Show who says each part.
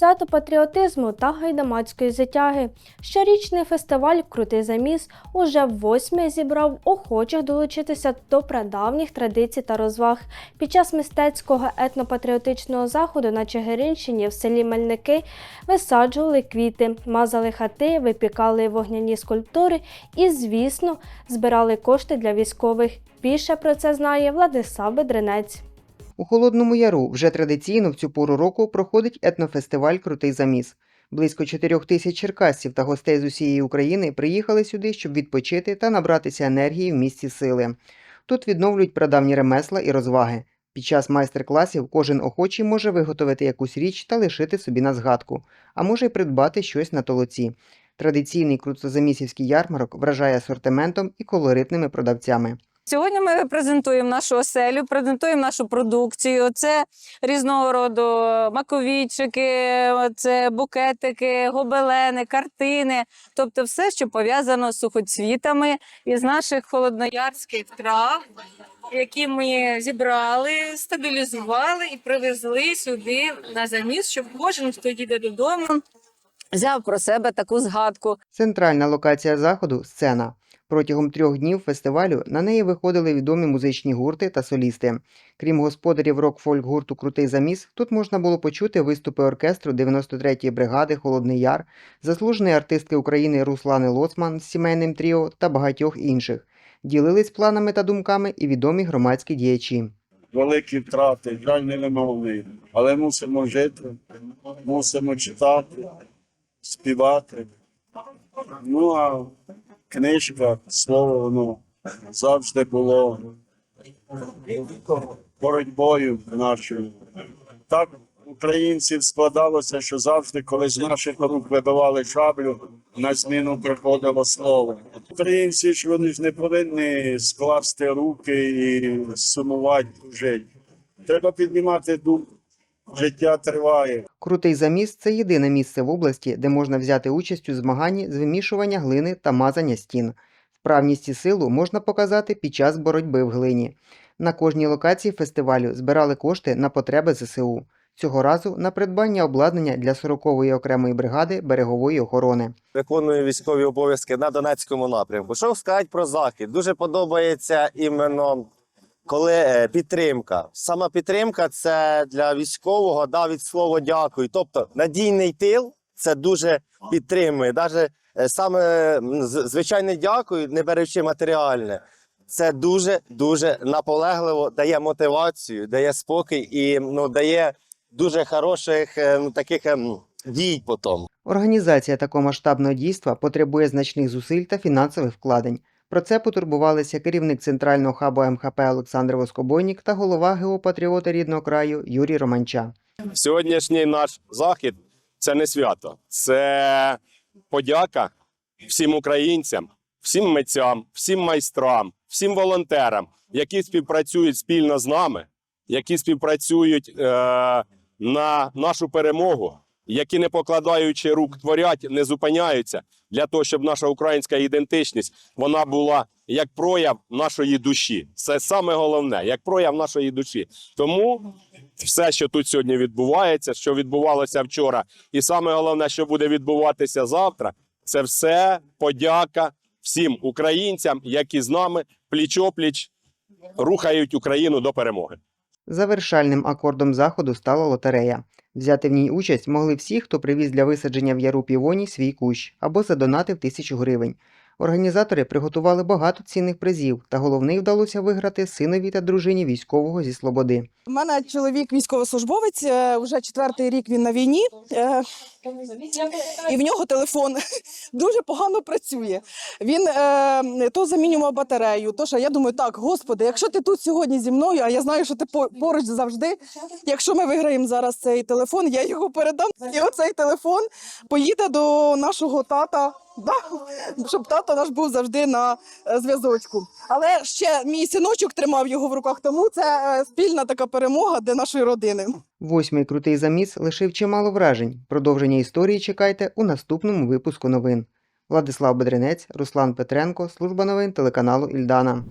Speaker 1: свято патріотизму та гайдамацької затяги. Щорічний фестиваль Крутий заміс уже восьме зібрав охочих долучитися до прадавніх традицій та розваг. Під час мистецького етнопатріотичного заходу на Чигиринщині в селі Мельники висаджували квіти, мазали хати, випікали вогняні скульптури і, звісно, збирали кошти для військових. Більше про це знає Владислав Бедренець.
Speaker 2: У Холодному Яру вже традиційно в цю пору року проходить етнофестиваль Крутий заміс. Близько 4 тисяч черкасців та гостей з усієї України приїхали сюди, щоб відпочити та набратися енергії в місті сили. Тут відновлюють прадавні ремесла і розваги. Під час майстер-класів кожен охочий може виготовити якусь річ та лишити собі на згадку, а може й придбати щось на толоці. Традиційний крутозамісівський ярмарок вражає асортиментом і колоритними продавцями.
Speaker 3: Сьогодні ми презентуємо нашу оселю, презентуємо нашу продукцію. Це різного роду маковійчики, це букетики, гобелени, картини. Тобто все, що пов'язано з сухоцвітами із наших холодноярських трав, які ми зібрали, стабілізували і привезли сюди на заміс, щоб кожен, хто їде додому, взяв про себе таку згадку.
Speaker 2: Центральна локація заходу сцена. Протягом трьох днів фестивалю на неї виходили відомі музичні гурти та солісти. Крім господарів рок-фольк гурту Крутий заміс, тут можна було почути виступи оркестру 93-ї бригади Холодний Яр, заслуженої артистки України Руслани Лоцман з сімейним тріо та багатьох інших. Ділились планами та думками і відомі громадські діячі.
Speaker 4: великі втрати, жаль не вимогли. Але мусимо жити, мусимо читати, співати. Ну а книжка, слово, воно завжди було боротьбою нашою. Так українців складалося, що завжди, коли з наших рук вибивали шаблю, на зміну приходило слово. Українці ж вони ж не повинні скласти руки і сумувати жити. Треба піднімати дух. Життя триває.
Speaker 2: Крутий заміс це єдине місце в області, де можна взяти участь у змаганні з вимішування глини та мазання стін. Вправність і силу можна показати під час боротьби в глині. На кожній локації фестивалю збирали кошти на потреби ЗСУ. Цього разу на придбання обладнання для 40-ї окремої бригади берегової охорони.
Speaker 5: виконую військові обов'язки на Донецькому напрямку. Що сказати про захід? Дуже подобається іменно коли е, підтримка. Сама підтримка це для військового да, від слова дякую. Тобто надійний тил це дуже підтримує. Навіть саме звичайне дякую, не беручи матеріальне. Це дуже дуже наполегливо дає мотивацію, дає спокій і ну дає дуже хороших е, ну, таких ем, дій потім.
Speaker 2: Організація такого масштабного дійства потребує значних зусиль та фінансових вкладень. Про це потурбувалися керівник центрального хабу МХП Олександр Воскобойнік та голова геопатріота рідного краю Юрій Романча.
Speaker 6: Сьогоднішній наш захід це не свято, це подяка всім українцям, всім митцям, всім майстрам, всім волонтерам, які співпрацюють спільно з нами, які співпрацюють е, на нашу перемогу, які не покладаючи рук творять, не зупиняються для того, щоб наша українська ідентичність вона була як прояв нашої душі. Це саме головне, як прояв нашої душі. Тому все, що тут сьогодні відбувається, що відбувалося вчора, і саме головне, що буде відбуватися завтра, це все подяка всім українцям, які з нами пліч-опліч рухають Україну до перемоги.
Speaker 2: Завершальним акордом заходу стала лотерея. Взяти в ній участь могли всі, хто привіз для висадження в яру півоні свій кущ або задонатив тисячу гривень. Організатори приготували багато цінних призів, та головний вдалося виграти синові та дружині військового зі Слободи.
Speaker 7: У мене чоловік військовослужбовець, е, вже четвертий рік він на війні, е, і в нього телефон дуже погано працює. Він е, то замінював батарею, то що я думаю, так, господи, якщо ти тут сьогодні зі мною, а я знаю, що ти поруч завжди. Якщо ми виграємо зараз цей телефон, я його передам. І оцей телефон поїде до нашого тата. Щоб тато наш був завжди на е, зв'язочку. Але ще мій синочок тримав його в руках, тому це е, спільна така перемога для нашої родини.
Speaker 2: Восьмий крутий заміс лишив чимало вражень. Продовження історії чекайте у наступному випуску новин. Владислав Бедренець, Руслан Петренко, служба новин телеканалу Ільдана.